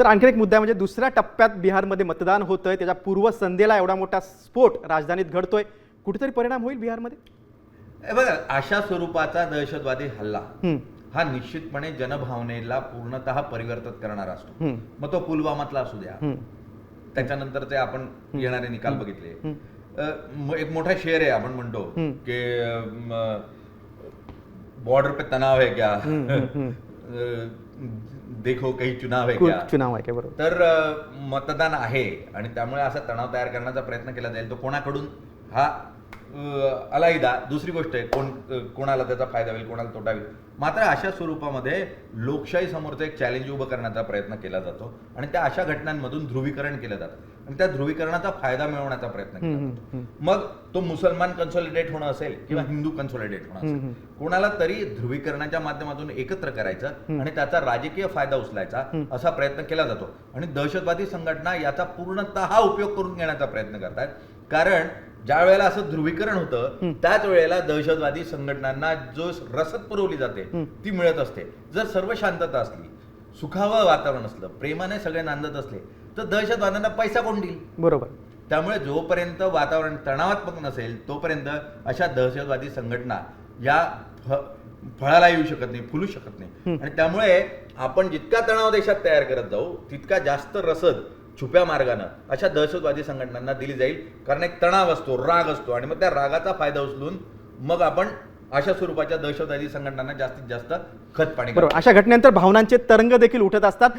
Sir आणखी एक मुद्दा आहे म्हणजे दुसऱ्या टप्प्यात बिहारमध्ये मतदान होतंय त्याच्या पूर्वसंध्येला एवढा मोठा स्फोट राजधानीत घडतोय. कुठेतरी परिणाम होईल बिहारमध्ये? बघा अशा स्वरूपाचा दहशतवादी हल्ला हा निश्चितपणे जनभावनेला पूर्णतः परिवर्तित करणारा असतो. मग तो पुलवामातला असू द्या. त्याच्यानंतर ते आपण येणारे निकाल बघितले. एक मोठा शेअर आहे आपण म्हणतो. की बॉर्डर पे तणाव है क्या? देखो काही चुनाव है कुल क्या चुनाव आहे काय बरोबर. तर मतदान आहे आणि त्यामुळे असा तणाव तयार करण्याचा प्रयत्न केला जाईल. तो कोणाकडून? हा अ, अलाहिदा दुसरी गोष्ट आहे कोण कोणाला त्याचा फायदा होईल कोणाला तोटा होईल. मात्र अशा स्वरूपामध्ये लोकशाही समोरचं एक चॅलेंज उभं करण्याचा प्रयत्न केला जातो आणि त्या अशा घटनांमधून ध्रुवीकरण केलं जातं. आणि त्या ध्रुवीकरणाचा फायदा मिळवण्याचा प्रयत्न केला मग तो मुसलमान कन्सॉलिडेट होणं असेल किंवा हिंदू कन्सॉलिडेट होणं असेल कोणाला तरी ध्रुवीकरणाच्या माध्यमातून एकत्र करायचं आणि त्याचा राजकीय फायदा उचलायचा असा प्रयत्न केला जातो. आणि दहशतवादी संघटना याचा पूर्णतः उपयोग करून घेण्याचा प्रयत्न करतात कारण ज्या वेळेला असं ध्रुवीकरण होतं त्याच वेळेला दहशतवादी संघटनांना जो रसद पुरवली जाते ती मिळत असते. जर सर्व शांतता असली सुखावं वातावरण असलं प्रेमाने सगळे नांदत असले तर दहशतवाद्यांना पैसा कोण देईल? बरोबर. त्यामुळे जोपर्यंत वातावरण तणावात्मक नसेल तोपर्यंत अशा दहशतवादी संघटना या फळाला येऊ शकत नाही फुलू शकत नाही. आणि त्यामुळे आपण जितका तणाव देशात तयार करत जाऊ तितका जास्त रसद छुप्या मार्गानं अशा दहशतवादी संघटनांना दिली जाईल. कारण एक तणाव असतो राग असतो. आणि मग त्या रागाचा फायदा उचलून मग आपण अशा स्वरूपाच्या दहशतवादी संघटनांना जास्तीत जास्त खत पाणी बरोबर. अशा घटनेनंतर भावनांचे तरंग देखील उठत असतात.